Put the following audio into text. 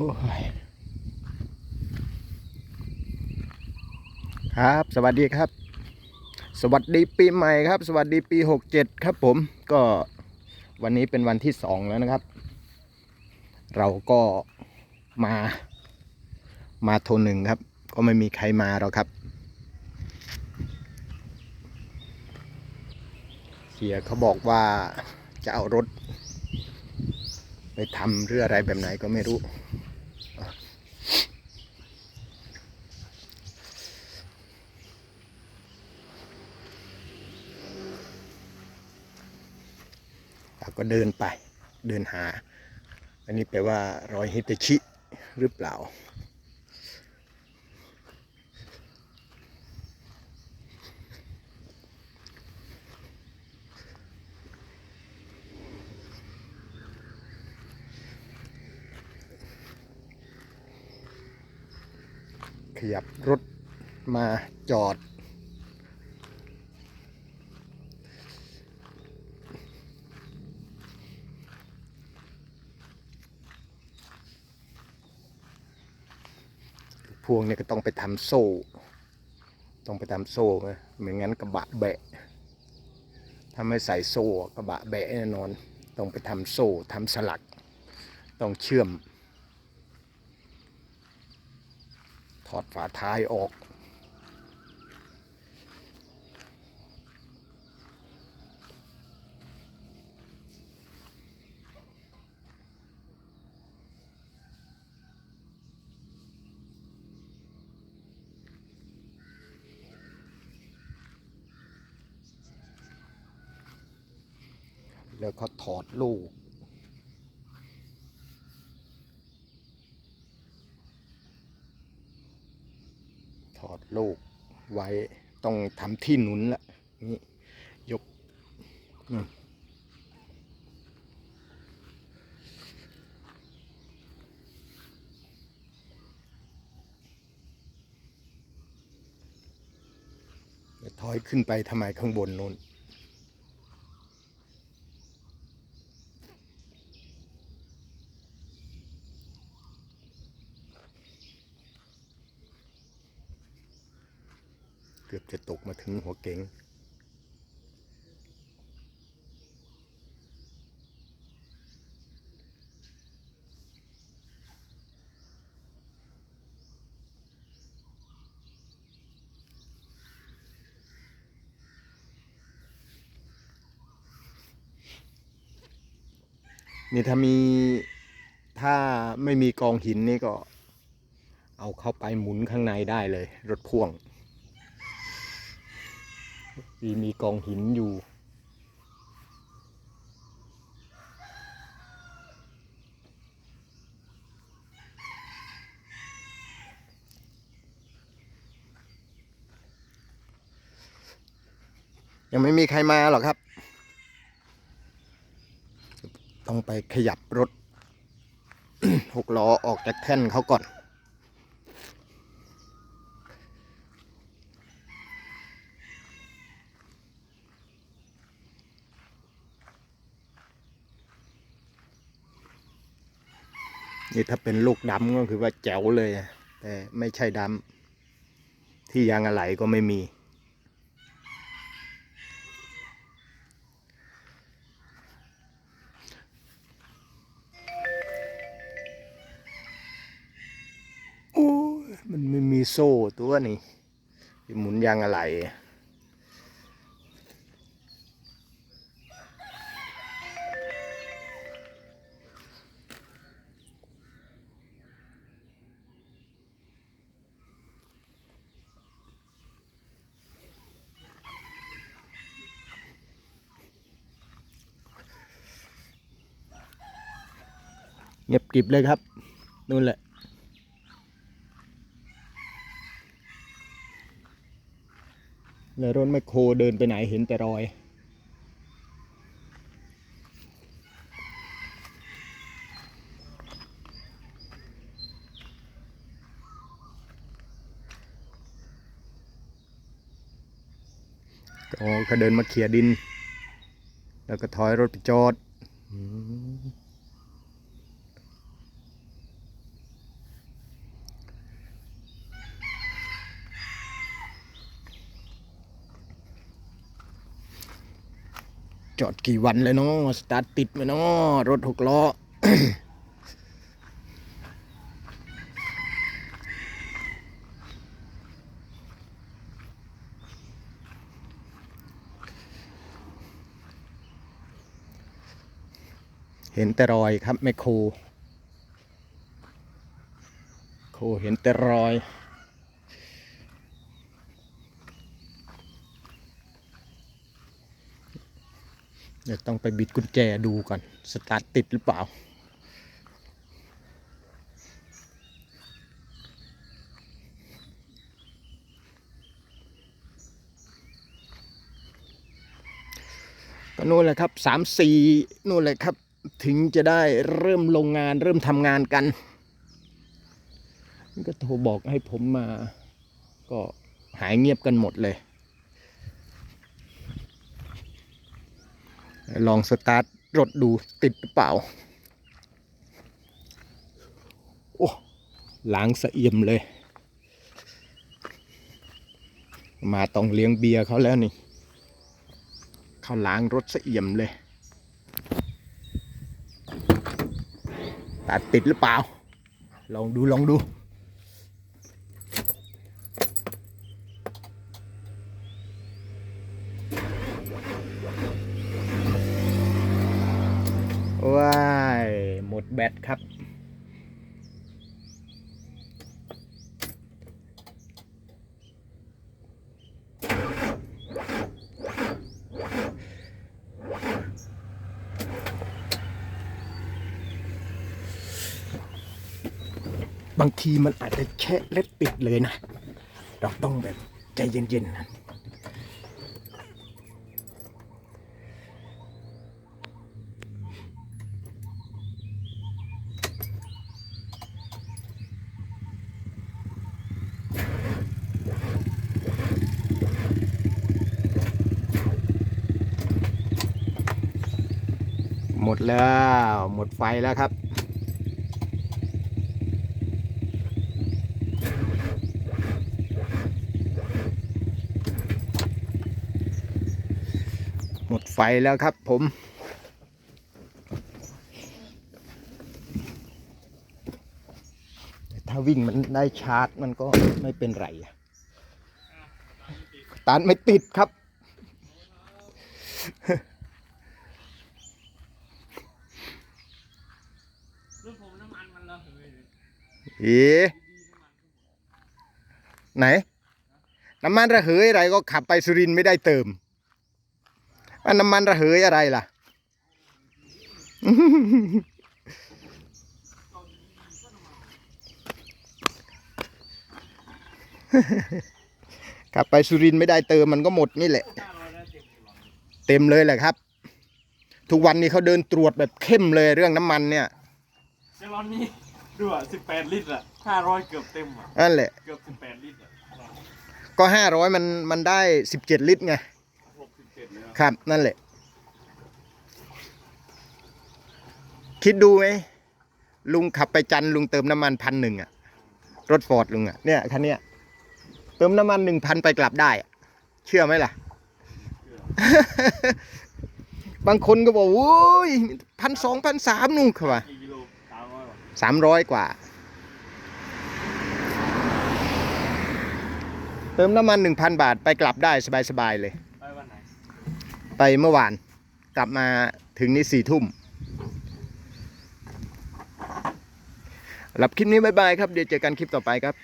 อ้ยครับ สวัสดีครับ สวัสดีปีใหม่ครับ สวัสดีปี67ครับผม ก็วันนี้เป็นวันที่สองแล้วนะครับ เราก็มา มาโทนหนึ่งครับ ก็ไม่มีใครมาหรอกครับ เสียเขาบอกว่าจะเอารถ ไปทำเรื่องอะไรแบบไหนก็ไม่รู้ เรา ก็เดินไปเดินหา อันนี้แปลว่ารอยฮิตชิหรือเปล่า ขยับรถมาจอด พ วงเนี่ยก็ต้องไปทำโซ่ ต้องไปทำโซ่ไหมไม่งั้นกระบะแบะถ้าไม่ใส่โซ่กระบะแบะแน่นอน ต้องไปทำโซ่ทำสลัก ต้องเชื่อม ถอดฝาท้ายออก แล้วก็ถอดลูก ถอดลูกไว้ต้องทำที่หนุนละนี่ยกถอยขึ้นไปทำไมข้างบนนู้น เกือบจะตกมา ถึงหัวเก๋งนี่ถ้ามีถ้าไม่มีกองหินนี่ก็ เอาเข้าไปหมุนข้างในได้เลย รถพ่วง มีมีกองหินอยู่ ยังไม่มีใครมาหรอกครับ ต้องไปขยับรถหกล้อออกจากแท่นเขาก่อน นี่ถ้าเป็นลูกดำก็คือว่าแจ๋วเลยแต่ไม่ใช่ดำที่ยางอะไหล่ก็ไม่มี โอ้ยมันไม่มีโซ่ตัวนี่ที่หมุนยางอะไหล่ เงียบกริบเลยครับนู่นแหละแล้วรถแมคโครเดินไปไหนเห็นแต่รอย ก็เขาเดินมาเขี่ยดิน แล้วก็ถอยรถไปจอด จอดกี่วันเลยเนาะสตาร์ทติดไหมเนาะรถหกล้อเห็นแต่รอยครับแม่โคโคเห็นแต่รอย เดี๋ยวต้องไปบิดกุญแจดูก่อน สตาร์ทติดหรือเปล่า ก็นู่นแหละครับสามสี่นู่นแหละครับ ถึงจะได้เริ่มลงงานเริ่มทำงานกัน ก็โทรบอกให้ผมมา ก็หายเงียบกันหมดเลย ลองสตาร์ทรถดูติดหรือเปล่า โอ้ล้างสะเอี่ยมเลย มาต้องเลี้ยงเบียร์เขาแล้วนี่ เขาล้างรถสะเอี่ยมเลย ตัดติดหรือเปล่า ลองดูลองดู ว้ายหมดแบตครับ บางทีมันอาจจะแช่เล็ดติดเลยนะ เราต้องแบบใจเย็นๆ หมดแล้ว หมดไฟแล้วครับ หมดไฟแล้วครับผมถ้าวิ่งมันได้ชาร์จมันก็ไม่เป็นไรอะตานไม่ติดครับ รถผมน้ำมันมันระเหยเลย เอ๋ไหน น้ำมันระเหยอะไรก็ขับไปสุรินไม่ได้เติมอันน้ำมันระเหยอะไรล่ะ ขับไปสุรินไม่ได้เติมมันก็หมดนี่แหละ เต็มเลยแหละครับ ทุกวันนี้เขาเดินตรวจแบบเข้มเลยเรื่องน้ำมันเนี่ยเจลอนนี่ ดูอะสิบแปดลิตรอะห้าร้อยเกือบเต็มอะนั่นแหละ เกือบสิบแปดลิตรอะก็ห้าร้อยมันมันได้สิบเจ็ดลิตรไง หกสิบเจ็ดเลยอะครับ นั่นแหละ คิดดูไหมลุงขับไปจันทร์ลุงเติมน้ำมันพันหนึ่งอะรถฟอร์ดลุงอะเนี่ยคันเนี้ยเติมน้ำมันหนึ่งพันไปกลับได้อะเชื่อไหมล่ะ บางคนก็บอกโว้ยพันสองพันสามนู่นเขาว่ากี่กิ สามร้อยกว่า เติมน้ำมันหนึ่งพันบาทไปกลับได้สบายๆเลย ไปวันไหน ไปเมื่อวานกลับมาถึงนี่สี่ทุ่มรับคลิปนี้บายบายครับ เดี๋ยวเจอกันคลิปต่อไปครับ